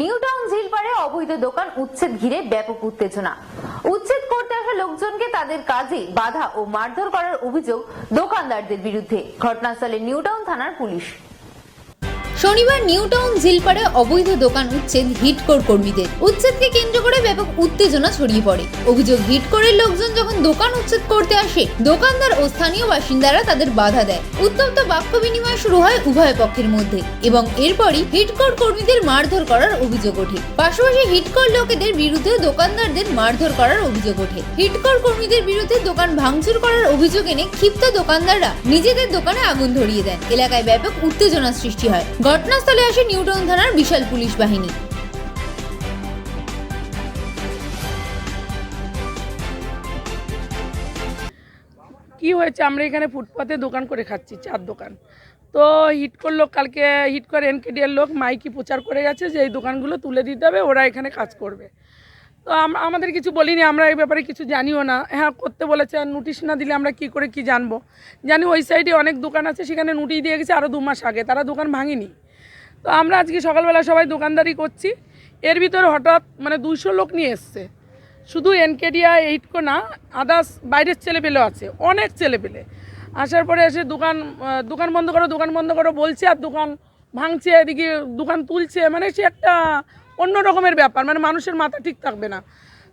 New ঝিল ঝিলপাড়ে অবৈধ দোকান উচ্ছেদ ঘিরে ব্যাপক উত্তেজনা। উচ্ছেদ করতে আসা লোকজনকে তাদের কাজে বাধা ও মারধর করার অভিযোগ দোকানদারদের বিরুদ্ধে। ঘটনাস্থলে নিউটাউন থানার পুলিশ। শনিবার নিউটাউন, ঝিলপাড়ে অবৈধ দোকান উচ্ছেদ হিটকোর কর্মীদের। উচ্ছেদকে কেন্দ্র করে ব্যাপক উত্তেজনা ছড়িয়ে পড়ে। অভিযোগ হিটকোরের লোকজন যখন দোকান উচ্ছেদ করতে আসে, দোকানদার ও স্থানীয় বাসিন্দারা তাদের বাধা দেয়। উত্তপ্ত বাক্য বিনিময় শুরু হয় উভয় পক্ষের মধ্যে এবং এরপরই হিটকোর কর্মীদের মারধর করার অভিযোগ ওঠে। পাশাপাশি হিটকোর লোকেদের বিরুদ্ধে দোকানদারদের মারধর করার অভিযোগ ওঠে। হিটকোর কর্মীদের বিরুদ্ধে দোকান ভাঙচুর করার অভিযোগ এনে ক্ষিপ্ত দোকানদাররা নিজেদের দোকানে আগুন ধরিয়ে দেন। এলাকায় ব্যাপক উত্তেজনা সৃষ্টি হয়। ঘটনাস্থলে আসে নিউটাউন থানার বিশাল পুলিশ বাহিনী। কি হয়েছে? আমরা এখানে ফুটপাতে দোকান করে খাচ্ছি, চার দোকান। তো হিট করল, কালকে হিট করে এনকেডিয়ার লোক মাইকি প্রচার করে গেছে যে এই দোকানগুলো তুলে দিতে হবে, ওরা এখানে কাজ করবে। তো আম- আমাদের কিছু বলিনি, আমরা এই ব্যাপারে কিছু জানিও না। হ্যাঁ করতে বলেছে, আর নোটিশ না দিলে আমরা কি করে কি জানব? জানি ওই সাইডে অনেক দোকান আছে, সেখানে নোটিশ দিয়ে গেছে আরও দু মাস আগে, তারা দোকান ভাঙেনি। তো আমরা আজকে সকালবেলা সবাই দোকানদারি করছি। এর ভিতরে হঠাৎ মানে দুইশো লোক নিয়ে এসছে। শুধু এনকেডিয়া এইটকো না আদার্স বাইরের ছেলেপেলেও আছে, অনেক ছেলেপেলে। আসার পরে এসে দোকান দোকান বন্ধ করো, দোকান বন্ধ করো বলছে, আর দোকান ভাঙছে, এদিকে দোকান তুলছে। মানে সে একটা অন্য রকমের ব্যাপার মানে মানুষের মাথা ঠিক থাকবে না।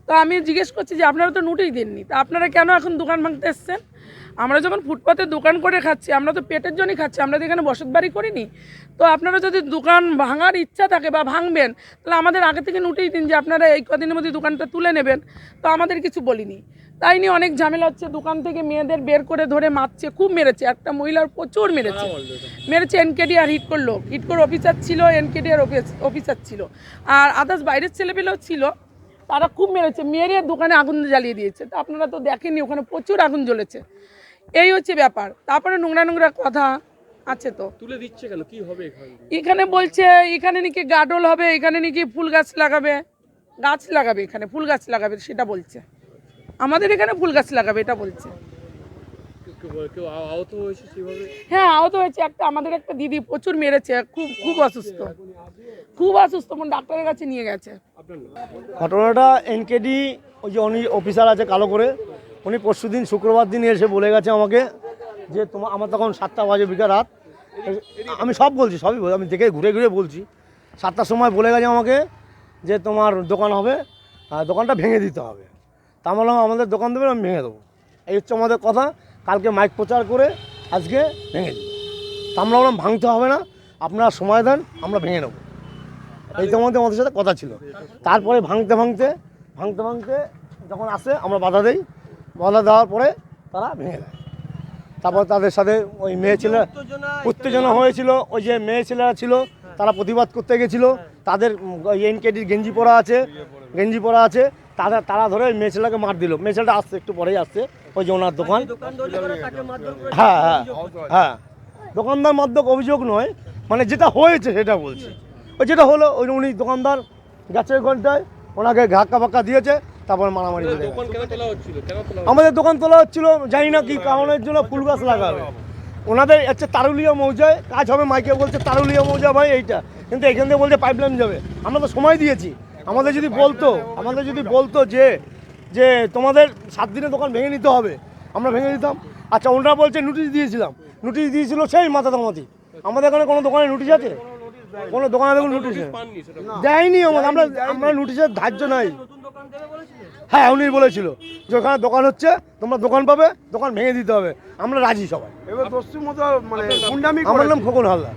তো আমি জিজ্ঞেস করছি যে আপনারা তো নোটিশ দেননি, তা আপনারা কেন এখন দোকান ভাঙতে এসছেন? আমরা যখন ফুটপাতে দোকান করে খাচ্ছি আমরা তো পেটের জন্যই খাচ্ছি আমরা তো এখানে বসত বাড়ি করিনি। তো আপনারা যদি দোকান ভাঙার ইচ্ছা থাকে বা ভাঙবেন তাহলে আমাদের আগে থেকে নোটিশ দিন যে আপনারা এই কদিনের মধ্যে দোকানটা তুলে নেবেন। তো আমাদের কিছু বলিনি। তাই নিয়ে অনেক ঝামেলা হচ্ছে দোকান থেকে মেয়েদের বের করে ধরে মারছে খুব মেরেছে। একটা মহিলার প্রচুর মেরেছে। মেরেছে এনকেডি আর হিট করল। হিট হিটকোর অফিসার ছিল এনকেডি আর অফিসার ছিল। আর আদার্স বাইরের ছেলেপেলেও ছিল। তারা খুব মেরেছে মেরে দোকানে আগুন জ্বালিয়ে দিয়েছে। তো আপনারা তো দেখেননি ওখানে প্রচুর আগুন জ্বলেছে। এই হচ্ছে ব্যাপার। তারপরে নোংরা নোংরা কথা আছে তো। তুলে দিচ্ছে কেন? কি হবে এখানে এখানে বলছে এখানে নাকি গাডল হবে এখানে নাকি ফুল গাছ লাগাবে। গাছ লাগাবে এখানে ফুল গাছ লাগাবে সেটা বলছে। আমাদের এখানে ফুল গাছ লাগাবে এটা বলছে। হ্যাঁ আহত হয়েছে। একটা আমাদের একটা দিদি প্রচুর মেরেছে। খুব খুব অসুস্থ। খুব অসুস্থ। মানে ডাক্তারের কাছে নিয়ে গেছে? ঘটনাটা এনকেডি ওই যে উনি অফিসার আছে কালো করে উনি পরশু দিন শুক্রবার দিন এসে বলে গেছে আমাকে যে তোমার আমার তখন সাতটা বাজে বিকাল রাত। আমি সব বলছি সবই আমি দেখে ঘুরে ঘুরে বলছি। সাতটার সময় বলে গেছে আমাকে যে তোমার দোকান হবে আর দোকানটা ভেঙে দিতে হবে। তা বললাম আমাদের দোকান দেবে আমি ভেঙে দেবো। এই হচ্ছে আমাদের কথা। কালকে মাইক প্রচার করে আজকে ভেঙে দিই তা আমরা বললাম ভাঙতে হবে না আপনারা সময় দেন আমরা ভেঙে নেব। এই তো আমাদের আমাদের সাথে কথা ছিল। তারপরে ভাঙতে ভাঙতে ভাঙতে ভাঙতে যখন আসে আমরা বাধা দেই। বাধা দেওয়ার পরে তারা ভেঙে দেয়। তারপর তাদের সাথে ওই মেয়ে ছেলে উত্তেজনা হয়েছিল। ওই যে মেয়ে ছেলেরা ছিল তারা প্রতিবাদ করতে গেছিল। তাদের এনকেডির গেঞ্জি পরা আছে গেঞ্জি পরা আছে। তারা তারা ধরে ওই মেয়ে ছেলেকে মার দিল। মেয়ে ছেলেটা আসছে একটু পরেই আসছে। ওই যে ওনার দোকান। হ্যাঁ হ্যাঁ হ্যাঁ। দোকানদার মাধ্যক অভিযোগ নয় মানে যেটা হয়েছে সেটা বলছি। ওই যেটা হলো ওই উনি দোকানদার গেছে ঘন্টায় ওনাকে ঘাক্কা ফাক্কা দিয়েছে তারপর মারামারি আমাদের দোকান তোলা হচ্ছিল জানি না কি কারণের জন্য ফুল গাছ লাগাবে। ওনাদের হচ্ছে তারুলিয়া মৌজায় কাজ হবে মাইকে বলছে তারুলিয়া মৌজা ভাই এইটা। কিন্তু এখান থেকে বলছে পাইপলাইন যাবে। আমরা তো সময় দিয়েছি। আমাদের যদি বলতো আমাদের যদি বলতো যে যে তোমাদের সাত দিনে দোকান ভেঙে নিতে হবে। আমরা ভেঙে দিতাম। আচ্ছা ওনারা বলছে নোটিশ দিয়েছিলাম। নোটিশ দিয়েছিল সেই মাথা দামাতি। আমাদের এখানে কোনো দোকানে নোটিশ আছে? কোনো দোকানে দেখুন নোটিশ দেয়নি আমাদের। আমরা আমরা নোটিশের ধার্য নাই। হ্যাঁ উনি বলেছিল যে ওখানে দোকান হচ্ছে তোমরা দোকান পাবে দোকান ভেঙে দিতে হবে। আমরা রাজি সবাই। এবার দস্যুর মতো মানে আমার নাম খোকন হালদার।